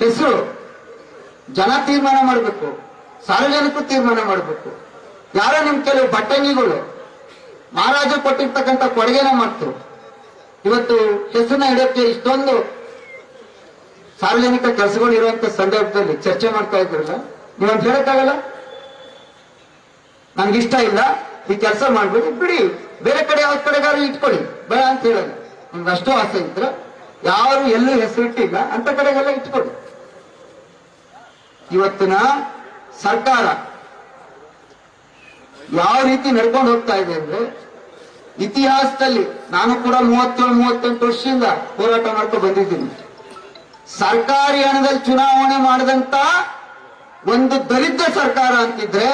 ಹೆಸರು. ಜನ ತೀರ್ಮಾನ ಮಾಡಬೇಕು. ಸಾರ್ವಜನಿಕರು ತೀರ್ಮಾನ ಮಾಡಬೇಕು. ಯಾರೋ ನಿಮ್ ಕೆಲವು ಬಟ್ಟಂಗಿಗಳು ಮಹಾರಾಜ ಕೊಟ್ಟಿರ್ತಕ್ಕಂಥ ಕೊಡುಗೆನ ಮಾಡ್ತು ಇವತ್ತು ಹೆಸರನ್ನ ಇಡಕ್ಕೆ ಇಷ್ಟೊಂದು ಸಾರ್ವಜನಿಕ ಕೆಲಸಗಳು ಇರುವಂತ ಸಂದರ್ಭದಲ್ಲಿ ಚರ್ಚೆ ಮಾಡ್ತಾ ಇದ್ರಲ್ಲ ನೀವಂತ ಹೇಳಕ್ಕಾಗಲ್ಲ? ನನ್ಗೆ ಇಷ್ಟ ಇಲ್ಲ, ಈ ಕೆಲಸ ಮಾಡ್ಬಿಡಿ ಬಿಡಿ. ಬೇರೆ ಕಡೆ ಯಾವ ಕಡೆಗಾರು ಇಟ್ಕೊಳ್ಳಿ. ಬೇಡ ಅಂತ ಹೇಳಲ್ಲ. ನಿಮ್ಗೆ ಅಷ್ಟು ಆಸೆ ಇದ್ರೆ ಯಾರು ಎಲ್ಲೂ ಹೆಸರಿಟ್ಟಿಲ್ಲ, ಅಂತ ಕಡೆಗೆಲ್ಲ ಇಟ್ಕೊಳ್ಳಿ. ಇವತ್ತಿನ ಸರ್ಕಾರ ಯಾವ ರೀತಿ ನಡ್ಕೊಂಡು ಹೋಗ್ತಾ ಇದೆ ಅಂದ್ರೆ ಇತಿಹಾಸದಲ್ಲಿ ನಾನು ಕೂಡ ಮೂವತ್ತೇಳು, ಮೂವತ್ತೆಂಟು ವರ್ಷದಿಂದ ಹೋರಾಟ ಮಾಡ್ಕೊಂಡು ಬಂದಿದ್ದೀನಿ. ಸರ್ಕಾರಿ ಹಣದಲ್ಲಿ ಚುನಾವಣೆ ಮಾಡಿದಂತ ಒಂದು ದಲಿತ ಸರ್ಕಾರ ಅಂತಿದ್ರೆ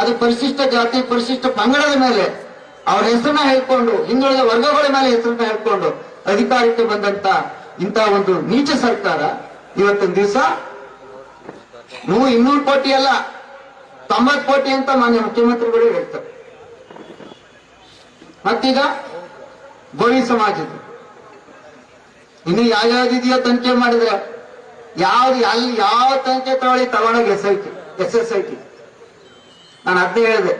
ಅದು ಪರಿಶಿಷ್ಟ ಜಾತಿ, ಪರಿಶಿಷ್ಟ ಪಂಗಡದ ಮೇಲೆ ಅವ್ರ ಹೆಸರನ್ನ ಹೇಳ್ಕೊಂಡು, ಹಿಂದುಳಿದ ವರ್ಗಗಳ ಮೇಲೆ ಹೆಸರನ್ನ ಹೇಳ್ಕೊಂಡು ಅಧಿಕಾರಕ್ಕೆ ಬಂದಂತ ಇಂತಹ ಒಂದು ನೀಚ ಸರ್ಕಾರ ಇವತ್ತಿನ ದಿವಸ ನೀವು ಇನ್ನೂರು ಕೋಟಿ ಅಲ್ಲ, ತೊಂಬತ್ತು ಕೋಟಿ ಅಂತ ಮಾನ್ಯ ಮುಖ್ಯಮಂತ್ರಿಗಳು ಹೇಳ್ತಾರೆ. ಮತ್ತೀಗ ಗೋವಿ ಸಮಾಜದ ಇನ್ನು ಯಾವ್ಯಾವ್ದಿದೆಯೋ ತನಿಖೆ ಮಾಡಿದ್ರೆ, ಯಾವ್ದು ಅಲ್ಲಿ ಯಾವ ತನಿಖೆ ತಗೊಳ್ಳಿ ತಗೊಂಡೋಗಿ S I T, S S I T. ನಾನು ಅದ್ನೇ ಹೇಳಿದೆ.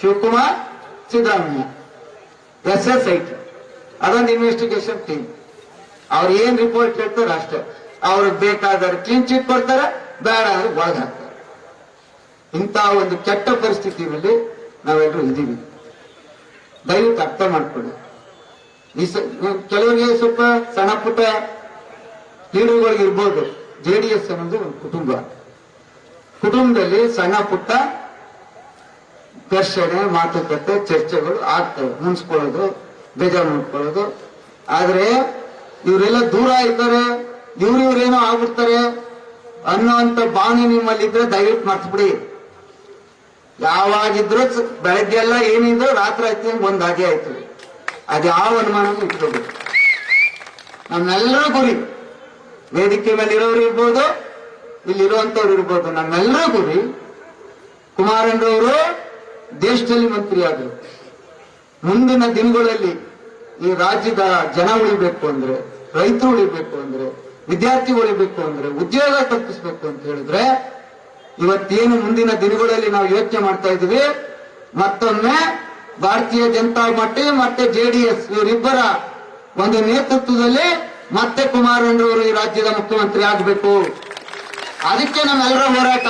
Shivakumar Siddaramaiah, S S I T. ಅದೊಂದು ಇನ್ವೆಸ್ಟಿಗೇಷನ್ ಟೀಮ್ ಅವ್ರು ಏನ್ ರಿಪೋರ್ಟ್ ಹೇಳ್ತಾರೆ ಅಷ್ಟೇ. ಅವ್ರಿಗೆ ಬೇಕಾದ್ರೆ ಕ್ಲೀನ್ ಚಿಟ್ ಕೊಡ್ತಾರೆ. ಬೇಡ ಅಂದ್ರೆ ಒಳಗೆ ಹಾಕ್ತಾರೆ ಇಂಥ ಒಂದು ಕೆಟ್ಟ ಪರಿಸ್ಥಿತಿಯಲ್ಲಿ ನಾವೆಲ್ಲರೂ ಇದ್ದೀವಿ. ದಯವಿಟ್ಟು ಅರ್ಥ ಮಾಡ್ಕೊಳ್ಳಿ. ಕೆಲವರಿಗೆ ಸ್ವಲ್ಪ ಸಣ್ಣ ಪುಟ್ಟ ಲೀಡರ್ಗಳಿಗೆ ಇರ್ಬೋದು. ಜೆ ಡಿ ಎಸ್ ಅನ್ನೋದು ಒಂದು ಕುಟುಂಬ. ಕುಟುಂಬದಲ್ಲಿ ಸಣ್ಣ ಪುಟ್ಟ ಘರ್ಷಣೆ, ಮಾತುಕತೆ, ಚರ್ಚೆಗಳು ಆಗ್ತವೆ. ಮುನ್ಸ್ಕೊಳ್ಳೋದು, ಬೇಜಾರು ಮಾಡ್ಕೊಳ್ಳೋದು. ಆದ್ರೆ ಇವರೆಲ್ಲ ದೂರ ಇದ್ದಾರೆ. ಇವ್ರಿವ್ರೇನೋ ಆಗ್ಬಿಡ್ತಾರೆ. ಅನ್ನೋಂತ ಭಾವನೆ ನಿಮ್ಮಲ್ಲಿ ಇದ್ರೆ ದಯವಿಟ್ಟು ಮರ್ತ್ಬಿಡಿ. ಯಾವಾಗಿದ್ರು ಸ- ಬೆಳಗ್ಗೆ ಎಲ್ಲ ಏನಿದ್ರು ರಾತ್ರಿ ಆಯ್ತು ಒಂದ್ ಹಾಗೆ ಆಯ್ತು. ಅದ್ ಯಾವ ಅನುಮಾನನೂ ಇಟ್ಕೋಬೇಕು ನಮ್ಮೆಲ್ಲರ ಗುರಿ. ವೇದಿಕೆ ಮೇಲೆ ಇರೋರು ಇರ್ಬೋದು ಇಲ್ಲಿರುವಂತವ್ರು ಇರ್ಬೋದು. ನಮ್ಮೆಲ್ಲರ ಗುರಿ. ಕುಮಾರಣ್ಣವರು ದೇಶದಲ್ಲಿ ಮಂತ್ರಿ ಆದರು ಮುಂದಿನ ದಿನಗಳಲ್ಲಿ ಈ ರಾಜ್ಯದ ಜನ ಉಳಿಬೇಕು ಅಂದ್ರೆ, ರೈತರು ಉಳಿಬೇಕು ಅಂದ್ರೆ ವಿದ್ಯಾರ್ಥಿ ಉಳಿಬೇಕು ಅಂದ್ರೆ, ಉದ್ಯೋಗ ತಪ್ಪಿಸ್ಬೇಕು ಅಂತ ಹೇಳಿದ್ರೆ, ಇವತ್ತೇನು ಮುಂದಿನ ದಿನಗಳಲ್ಲಿ ನಾವು ಯೋಚನೆ ಮಾಡ್ತಾ ಇದೀವಿ ಮತ್ತೊಮ್ಮೆ ಭಾರತೀಯ ಜನತಾ ಪಾರ್ಟಿ ಮತ್ತೆ ಜೆಡಿಎಸ್ ಇವರಿಬ್ಬರ ಒಂದು ನೇತೃತ್ವದಲ್ಲಿ ಮತ್ತೆ ಕುಮಾರಣ್ಣವರು ಈ ರಾಜ್ಯದ ಮುಖ್ಯಮಂತ್ರಿ ಆಗಬೇಕು. ಅದಕ್ಕೆ ನಮ್ಮೆಲ್ಲರ ಹೋರಾಟ.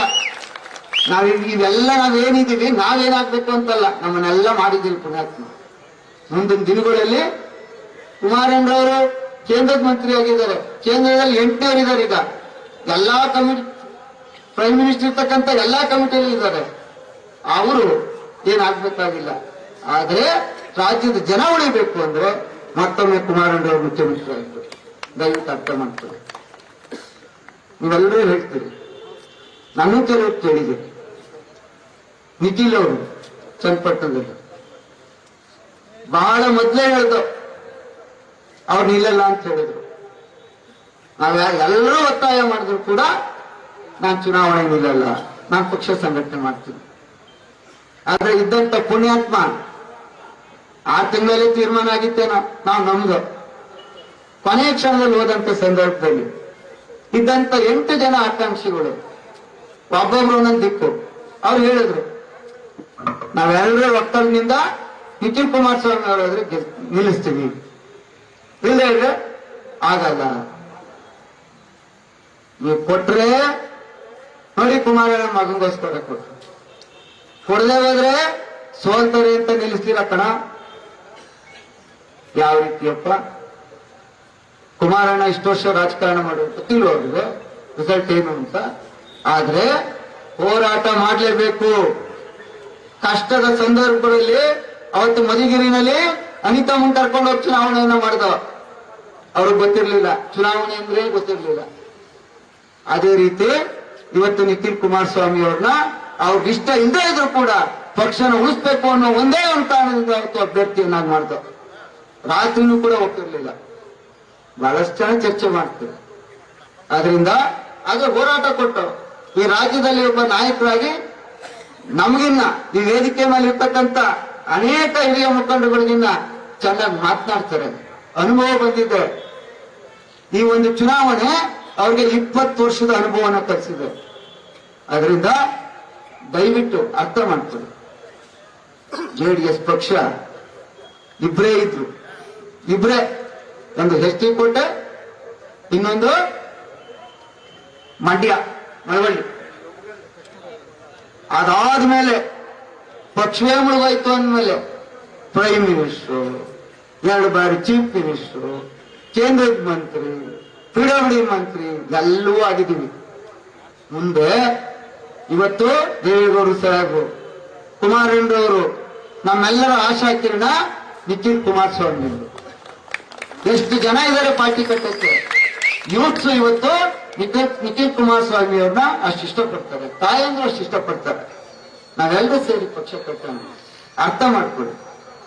ನಾವ್ ಇವ್- ಇವೆಲ್ಲ ನಾವೇನಿದೀವಿ ನಾವೇನಾಗ್ಬೇಕು ಅಂತಲ್ಲ, ನಮ್ಮನ್ನೆಲ್ಲ ಮಾಡಿದ್ದೀವಿ ಪುಣ್ಯಾತ್ಮ. ಮುಂದಿನ ದಿನಗಳಲ್ಲಿ ಕುಮಾರಣ್ಣರವರು ಕೇಂದ್ರದ ಮಂತ್ರಿ ಆಗಿದ್ದಾರೆ. ಕೇಂದ್ರದಲ್ಲಿ ಎಂಟನೇವರು ಇದ್ದಾರೆ ಈಗ. ಎಲ್ಲಾ ಕಮಿಟಿ ಪ್ರೈಮ್ ಮಿನಿಸ್ಟರ್ ಇರ್ತಕ್ಕಂಥ ಎಲ್ಲಾ ಕಮಿಟಿಯಲ್ಲಿ ಇದ್ದಾರೆ. ಅವರು ಏನಾಗ್ಬೇಕಾಗಿಲ್ಲ ಆದ್ರೆ ರಾಜ್ಯದ ಜನ ಉಳಿಬೇಕು ಅಂದ್ರೆ ಮತ್ತೊಮ್ಮೆ ಕುಮಾರಣ್ಣವರು ಮುಖ್ಯಮಂತ್ರಿ ಆಯಿತು ದಯವಿಟ್ಟು ಅರ್ಥ ಮಾಡ್ತಾರೆ ನೀವೆಲ್ಲರೂ ಹೇಳ್ತೀರಿ. ನಾನು ಕೆಲವು ಕೇಳಿದೆ. ನಿಖಿಲ್ ಅವರು, ಚನ್ನಪಟ್ಟಣದಲ್ಲಿ. ಬಹಳ ಮೊದಲೇ ಹೇಳ್ದು ಅವ್ರು ನಿಲ್ಲಲ್ಲ ಅಂತ ಹೇಳಿದ್ರು. ನಾವ್ ಎಲ್ಲರೂ ಒತ್ತಾಯ ಮಾಡಿದ್ರು ಕೂಡ ನಾನು ಚುನಾವಣೆ ನಿಲ್ಲಲ್ಲ. ನಾನು ಪಕ್ಷ ಸಂಘಟನೆ ಮಾಡ್ತೀನಿ. ಆದ್ರೆ ಇದ್ದಂತ ಪುಣ್ಯಾತ್ಮ, ಆ ತಿಂಗಳಲ್ಲಿ ತೀರ್ಮಾನ ಆಗಿತ್ತೇನೋ ನಾವು ನಮ್ದು. ಕೊನೆಯ ಕ್ಷಣದಲ್ಲಿ ಹೋದಂತ ಸಂದರ್ಭದಲ್ಲಿ ಇದ್ದಂತ ಎಂಟು ಜನ ಆಕಾಂಕ್ಷಿಗಳು, ಒಬ್ಬೊಬ್ರು ಒಂದೊಂದು ದಿಕ್ಕು. ಅವ್ರು ಹೇಳಿದ್ರು ನಾವೆಲ್ಲರೂ ಒಕ್ಕಲಿನಿಂದ ನಿಖಿಲ್ ಕುಮಾರಸ್ವಾಮಿ ಅವರಾದ್ರೆ ನಿಲ್ಲಿಸ್ತೀವಿ. ಇಲ್ಲದೆ ಇದ್ರೆ ಆಗಲ್ಲ. ನೀವು ಕೊಟ್ರೆ ನೋಡಿ ಕುಮಾರಣ್ಣ ಮಗನಿಗೋಸ್ಕರ ಕೊಟ್ರು ಕೊಡದೆ ಹೋದ್ರೆ ಸೋಲ್ತಾರೆ ಅಂತ ನಿಲ್ಲಿಸ್ತೀರ ಕಣ? ಯಾವ ರೀತಿಯಪ್ಪ? ಕುಮಾರಣ್ಣ ಇಷ್ಟು ವರ್ಷ ರಾಜಕಾರಣ ಮಾಡಿ ಗೊತ್ತಿಲ್ಲ ಅವ್ರಿಗೆ ರಿಸಲ್ಟ್ ಏನು ಅಂತ. ಆದ್ರೆ ಹೋರಾಟ ಮಾಡಲೇಬೇಕು. ಕಷ್ಟದ ಸಂದರ್ಭದಲ್ಲಿ ಅವತ್ತು ಮಧುಗಿರಿನಲ್ಲಿ ಅನಿತಾ ಮುಂದ್ ಕರ್ಕೊಂಡು ಚುನಾವಣೆಯನ್ನ ಮಾಡಿದವ. ಅವ್ರಿಗೆ ಗೊತ್ತಿರ್ಲಿಲ್ಲ. ಚುನಾವಣೆ ಅಂದ್ರೆ ಗೊತ್ತಿರ್ಲಿಲ್ಲ. ಅದೇ ರೀತಿ ಇವತ್ತು ನಿಖಿಲ್ ಕುಮಾರಸ್ವಾಮಿ ಅವ್ರನ್ನ ಅವ್ರಿಗೆ ಇಷ್ಟ ಇಲ್ಲದೆ ಇದ್ರು ಕೂಡ ಪಕ್ಷನ ಉಳಿಸ್ಬೇಕು ಅನ್ನೋ ಒಂದೇ ಒಂದು ಕಾರಣದಿಂದ ಅವತ್ತು ಅಭ್ಯರ್ಥಿಯನ್ನಾಗಿ ಮಾಡ್ದ. ರಾತ್ರಿನೂ ಕೂಡ ಹೋಗ್ತಿರ್ಲಿಲ್ಲ ಬಹಳಷ್ಟು ಜನ ಚರ್ಚೆ ಮಾಡ್ತಾರೆ. ಆದ್ರಿಂದ ಅದು ಹೋರಾಟ ಕೊಟ್ಟು ಈ ರಾಜ್ಯದಲ್ಲಿ ಒಬ್ಬ ನಾಯಕರಾಗಿ ನಮಗಿನ್ನ ಈ ವೇದಿಕೆ ಮೇಲೆ ಇರ್ತಕ್ಕಂಥ ಅನೇಕ ಹಿರಿಯ ಮುಖಂಡಗಳಿಗಿನ್ನ ಚೆನ್ನಾಗಿ ಮಾತನಾಡ್ತಾರೆ. ಅನುಭವ ಬಂದಿದೆ. ಈ ಒಂದು ಚುನಾವಣೆ ಅವ್ರಿಗೆ ಇಪ್ಪತ್ತು ವರ್ಷದ ಅನುಭವನ ಕಲಿಸಿದೆ ಅದರಿಂದ ದಯವಿಟ್ಟು ಅರ್ಥ ಮಾಡ್ಕೊಳ್ಳಿ. ಜೆ ಡಿ ಎಸ್ ಪಕ್ಷ ಇಬ್ರೇ ಇದ್ರು. ಇಬ್ರೇ. ಒಂದು ಎಸ್ ಟಿ ಕೋಟೆ, ಇನ್ನೊಂದು ಮಂಡ್ಯ, ಮಳವಳ್ಳಿ. ಅದಾದ್ಮೇಲೆ ಪಕ್ಷವೇ ಮುಳುಗೋಯ್ತು ಅಂದ್ಮೇಲೆ ಪ್ರೈಮ್ ಮಿನಿಸ್ಟ್ರು ಎರಡು ಬಾರಿ ಚೀಫ್ ಮಿನಿಸ್ಟ್ರು ಕೇಂದ್ರದ ಮಂತ್ರಿ ಪಿಡಬ್ಲ್ಯೂ ಮಂತ್ರಿ ಎಲ್ಲವೂ ಆಗಿದ್ದೀವಿ. ಮುಂದೆ ಇವತ್ತು ದೇವೇಗೌಡರು ಸಾಹೇಬರು ಕುಮಾರಣ್ಣರವರು ನಮ್ಮೆಲ್ಲರ ಆಶಾ ಕಿರಣ ನಿಖಿಲ್ ಕುಮಾರಸ್ವಾಮಿ ಎಷ್ಟು ಜನ ಇದ್ದಾರೆ ಪಾರ್ಟಿ ಕಟ್ಟಕ್ಕೆ? ಯೂತ್ಸ್ ಇವತ್ತು ನಿಖಿಲ್ ನಿಖಿಲ್ ಕುಮಾರಸ್ವಾಮಿ ಅವ್ರನ್ನ ಅಷ್ಟು ಇಷ್ಟಪಡ್ತಾರೆ. ತಾಯಂದ್ರು ಅಷ್ಟು ಇಷ್ಟಪಡ್ತಾರೆ. ನಾವೆಲ್ಲರೂ ಸೇರಿ ಪಕ್ಷ ಕಟ್ಟೋಣ ಅರ್ಥ ಮಾಡ್ಕೊಳ್ಳಿ.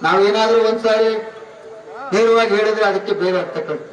ನಾವೇನಾದ್ರೂ ಒಂದ್ಸಾರಿ ನೇರವಾಗಿ ಹೇಳಿದ್ರೆ ಅದಕ್ಕೆ ಬೇರೆ ಅರ್ಥ ಕಟ್ತೀವಿ.